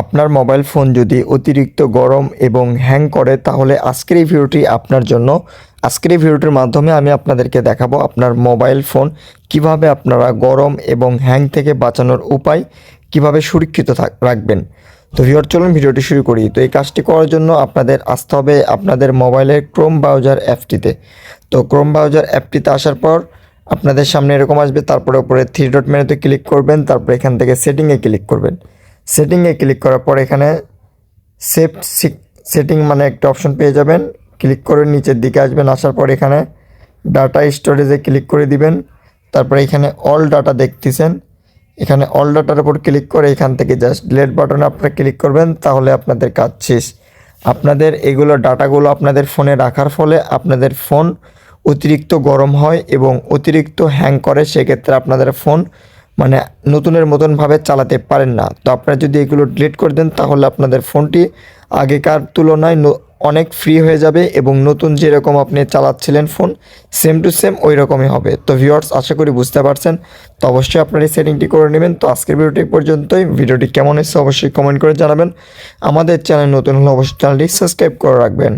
আপনার mobile phone যদি অতিরিক্ত গরম এবং হ্যাং করে, তাহলে আজকের এই ভিডিওটি আপনার জন্য। আজকের এই ভিডিওটির মাধ্যমে আমি আপনাদেরকে দেখাবো আপনার মোবাইল ফোন কীভাবে আপনারা গরম এবং হ্যাং থেকে বাঁচানোর উপায় কীভাবে সুরক্ষিত রাখবেন। তো ভিওর চলুন ভিডিওটি শুরু করি। তো এই কাজটি করার জন্য আপনাদের আসতে হবে আপনাদের মোবাইলের ক্রোম ব্রাউজার অ্যাপটিতে। তো ক্রোম ব্রাউজার অ্যাপটিতে আসার পর আপনাদের সামনে এরকম আসবে। তারপরে উপরে থ্রি ডট মেনুতে ক্লিক করবেন। তারপর এখান থেকে সেটিংয়ে ক্লিক করবেন। সেটিংয়ে ক্লিক করার পর এখানে সেভ সেটিং মানে একটা অপশন পেয়ে যাবেন। ক্লিক করে নিচের দিকে আসবেন। আসার পর এখানে ডাটা স্টোরেজে ক্লিক করে দিবেন। তারপরে এখানে অল ডাটা দেখতেছেন। এখানে অল ডাটার উপর ক্লিক করে এখান থেকে জাস্ট ডিলেট বাটনে আপনারা ক্লিক করবেন, তাহলে আপনাদের কাজ শেষ। আপনাদের এগুলো ডাটাগুলো আপনাদের ফোনে রাখার ফলে আপনাদের ফোন অতিরিক্ত গরম হয় এবং অতিরিক্ত হ্যাং করে। সেক্ষেত্রে আপনাদের ফোন মানে নতুনের মতনভাবে চালাতে পারেন না। তো আপনারা যদি এগুলো ডিলিট করে দেন, তাহলে আপনাদের ফোনটি আগেকার তুলনায় অনেক ফ্রি হয়ে যাবে এবং নতুন যেরকম আপনি চালাচ্ছিলেন ফোন সেম টু সেম ওই রকমই হবে। তো ভিউয়ার্স আশা করি বুঝতে পারছেন। তো অবশ্যই আপনারা এই সেটিংটি করে নেবেন। তো আজকের ভিডিওটি পর্যন্তই। ভিডিওটি কেমন এসেছে অবশ্যই কমেন্ট করে জানাবেন। আমাদের চ্যানেল নতুন হলে অবশ্যই চ্যানেলটি সাবস্ক্রাইব করে রাখবেন।